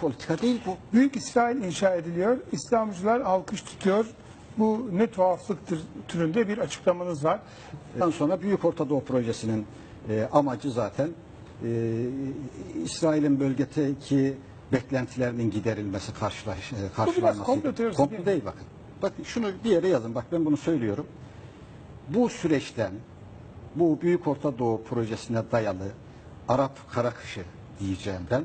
politika değil bu. Büyük İsrail inşa ediliyor. İslamcılar alkış tutuyor. Bu ne tuhaflıktır türünde bir açıklamanız var. Ondan sonra Büyük Orta Doğu Projesi'nin e, amacı zaten e, İsrail'in bölgedeki beklentilerinin giderilmesi, karşılaş, e, karşılanması. komplo teorisi Komplo değil bakın. Bakın şunu bir yere yazın. Bak ben bunu söylüyorum. Bu süreçten bu Büyük Orta Doğu Projesi'ne dayalı Arap kara kışı diyeceğim ben.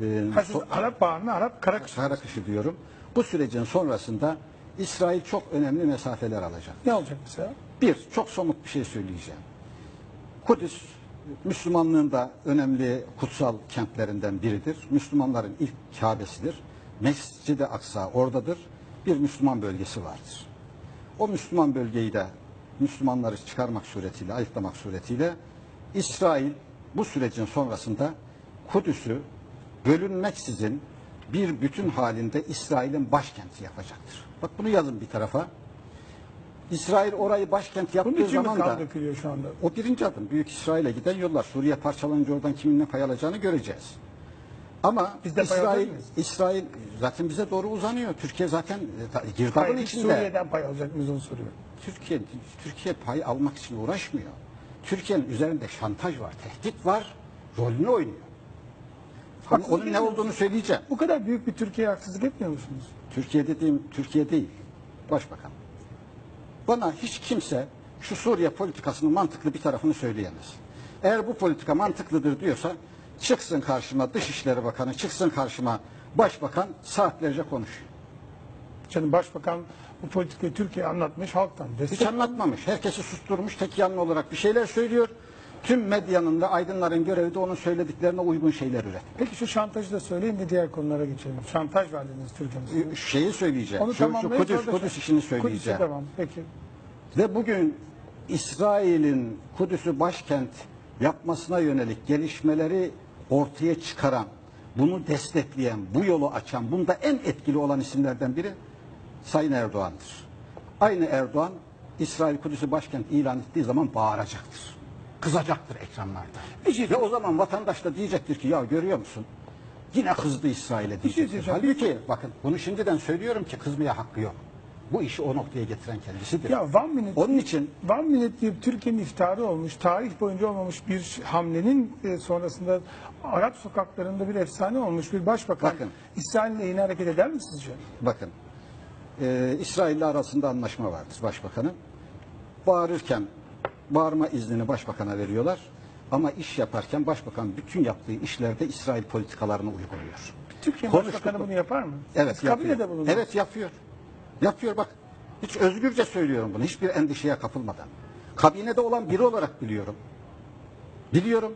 E, Ha, siz so- Arap bağını Arap Karakış. kara kışı diyorum. Bu sürecin sonrasında İsrail çok önemli mesafeler alacak. Ne olacak mesela? Bir, çok somut bir şey söyleyeceğim. Kudüs, Müslümanlığın da önemli kutsal kentlerinden biridir. Müslümanların ilk Kabe'sidir. Mescid-i Aksa oradadır. Bir Müslüman bölgesi vardır. O Müslüman bölgeyi de Müslümanları çıkarmak suretiyle, ayıklamak suretiyle İsrail bu sürecin sonrasında Kudüs'ü bölünmeksizin bir bütün halinde İsrail'in başkenti yapacaktır. Bak bunu yazın bir tarafa. İsrail orayı başkent Bunun yaptığı mi zaman kan da dökülüyor şu anda? o birinci adım. Büyük İsrail'e giden yollar. Suriye parçalanınca oradan kimin ne pay alacağını göreceğiz. Ama Biz de pay alacak İsrail, mıyız? İsrail zaten bize doğru uzanıyor. Türkiye zaten e, ta- girdabın Hayır, içinde. Suriye'den pay alacak mıyız onu soruyor. Türkiye Türkiye pay almak için uğraşmıyor. Türkiye'nin üzerinde şantaj var, tehdit var, rolünü oynuyor. Haksızlık onun ne olduğunu söyleyeceğim. Bu kadar büyük bir Türkiye'ye haksızlık etmiyor musunuz? Türkiye dediğim Türkiye değil. Başbakan. Bana hiç kimse şu Suriye politikasının mantıklı bir tarafını söyleyemez. Eğer bu politika mantıklıdır diyorsa çıksın karşıma Dışişleri Bakanı, çıksın karşıma Başbakan saatlerce konuşuyor. Canım Başbakan bu politikayı Türkiye'ye anlatmış halktan. Hiç Destek anlatmamış. Herkesi susturmuş, tek yanlı olarak bir şeyler söylüyor. Tüm medyanın ve aydınların görevi de onun söylediklerine uygun şeyler üret. Peki şu şantajı da söyleyin de diğer konulara geçelim. Şantaj var dediniz Türkiye'nin. Şeyi söyleyeceğim. Onu Şu, şu Kudüs, da- Kudüs işini Kudüs'e söyleyeceğim. devam. Peki. Ve bugün İsrail'in Kudüs'ü başkent yapmasına yönelik gelişmeleri ortaya çıkaran, bunu destekleyen, bu yolu açan, bunda en etkili olan isimlerden biri Sayın Erdoğan'dır. Aynı Erdoğan İsrail Kudüs'ü başkent ilan ettiği zaman bağıracaktır. Kızacaktır ekranlarda. Ve o zaman vatandaş da diyecektir ki ya görüyor musun? Yine kızdı İsrail'e diyecektir. diyeceğim. Halbuki bakın bunu şimdiden söylüyorum ki kızmaya hakkı yok. Bu işi o noktaya getiren kendisidir. Ya One Minute, Onun için One Minute diye Türkiye'nin iftarı olmuş, tarih boyunca olmamış bir hamlenin e, sonrasında Arap sokaklarında bir efsane olmuş bir başbakan Bakın. İsrail'le yine hareket eder mi sizce? bakın e, İsrail'le arasında anlaşma vardır başbakanın. Bağırırken bağırma iznini başbakana veriyorlar. Ama iş yaparken başbakan bütün yaptığı işlerde İsrail politikalarını uyguluyor. Türkiye Konuştuk Başbakanı bunu yapar mı? Evet Siz yapıyor. kabinede. Evet yapıyor. Yapıyor bak. Hiç özgürce söylüyorum bunu. Hiçbir endişeye kapılmadan. Kabinede olan biri olarak biliyorum. Biliyorum.